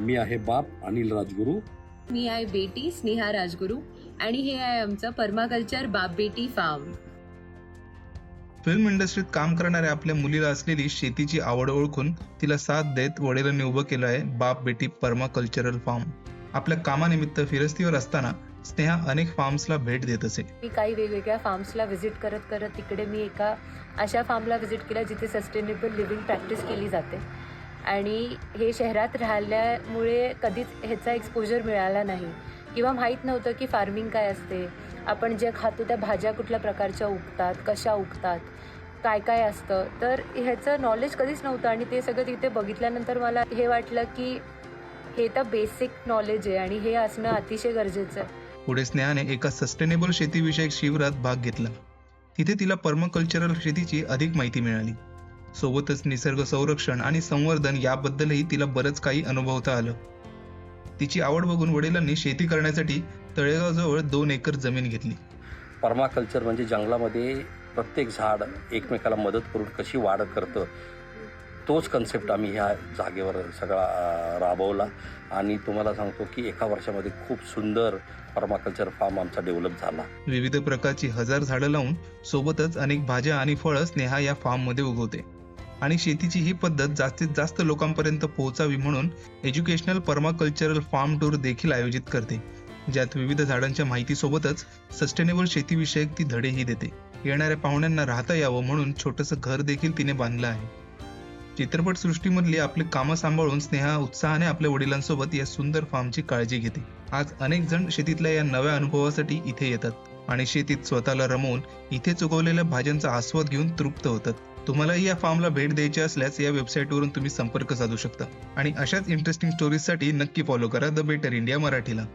मी आहे बाप अनिल राजगुरू. मी आहे बेटी स्नेहा राजगुरू आणि हे आहे आमचं पर्माकल्चर बाप बेटी फार्म. फिल्म इंडस्ट्रीत काम करणाऱ्या आपल्या मुलीला असलेली शेतीची आवड ओळखून तिला साथ देत वडिलांनी उभं केलं आहे बाप बेटी परमा कल्चरल फार्म. आपल्या कामानिमित्त फिरस्तीवर असताना स्नेहा अनेक फार्म्सला भेट देत असे. मी काही वेगवेगळ्या फार्म्सला व्हिजिट करत करत तिकडे मी एका अशा फार्मला व्हिजिट केलं जिथे सस्टेनेबल लिव्हिंग प्रॅक्टिस केली जाते. आणि हे शहरात राहिल्यामुळे कधीच ह्याचा एक्सपोजर मिळाला नाही. किंवा माहीत नव्हतं की फार्मिंग काय असते. आपण जे खातो त्या भाज्या कुठल्या प्रकारच्या उगतात कशा उगतात काय काय असतं. तर ह्याचं नॉलेज कधीच नव्हतं आणि ते सगळं तिथे बघितल्यानंतर मला हे वाटलं की हे तर बेसिक नॉलेज आहे आणि हे असणं अतिशय गरजेचं आहे. पुढे स्नेहाने एका सस्टेनेबल शेतीविषयक शिबिरात भाग घेतला. तिथे तिला पर्मकल्चरल शेतीची अधिक माहिती मिळाली. सोबतच निसर्ग संरक्षण आणि संवर्धन याबद्दलही तिला बरंच काही अनुभवता आलं. तिची आवड बघून वडिलांनी शेती करण्यासाठी तळेगावजवळ दोन एकर जमीन घेतली. पर्माकल्चर म्हणजे जंगलामध्ये प्रत्येक झाड एकमेकाला मदत करून कशी वाढ करतं तोच कन्सेप्ट आम्ही ह्या जागेवर सगळा राबवला. आणि तुम्हाला सांगतो की एका वर्षामध्ये खूप सुंदर पर्माकल्चर फार्म आमचा डेव्हलप झाला. विविध प्रकारची हजार झाडं लावून सोबतच अनेक भाज्या आणि फळं स्नेहा या फार्ममध्ये उगवते. आणि शेतीची ही पद्धत जास्तीत जास्त लोकांपर्यंत पोहोचावी म्हणून एज्युकेशनल पर्माकल्चरल फार्म टूर देखील आयोजित करते ज्यात विविध झाडांच्या माहितीसोबतच सस्टेनेबल शेतीविषयक ती धडेही देते. येणाऱ्या पाहुण्यांना राहता यावं म्हणून छोटंसं घर देखील तिने बांधलं आहे. चित्रपट सृष्टीमधली आपली कामं सांभाळून स्नेहा उत्साहाने आपल्या वडिलांसोबत या सुंदर फार्मची काळजी घेते. आज अनेक जण शेतीतल्या या नव्या अनुभवासाठी इथे येतात आणि शेतीत स्वतःला रमवून इथे चुकवलेल्या भाज्यांचा आस्वाद घेऊन तृप्त होतात. तुम्हालाही या फॉर्मला भेट द्यायची असल्यास या वेबसाईटवरून तुम्ही संपर्क साधू शकता. आणि अशाच इंटरेस्टिंग स्टोरीजसाठी नक्की फॉलो करा द बेटर इंडिया मराठीला.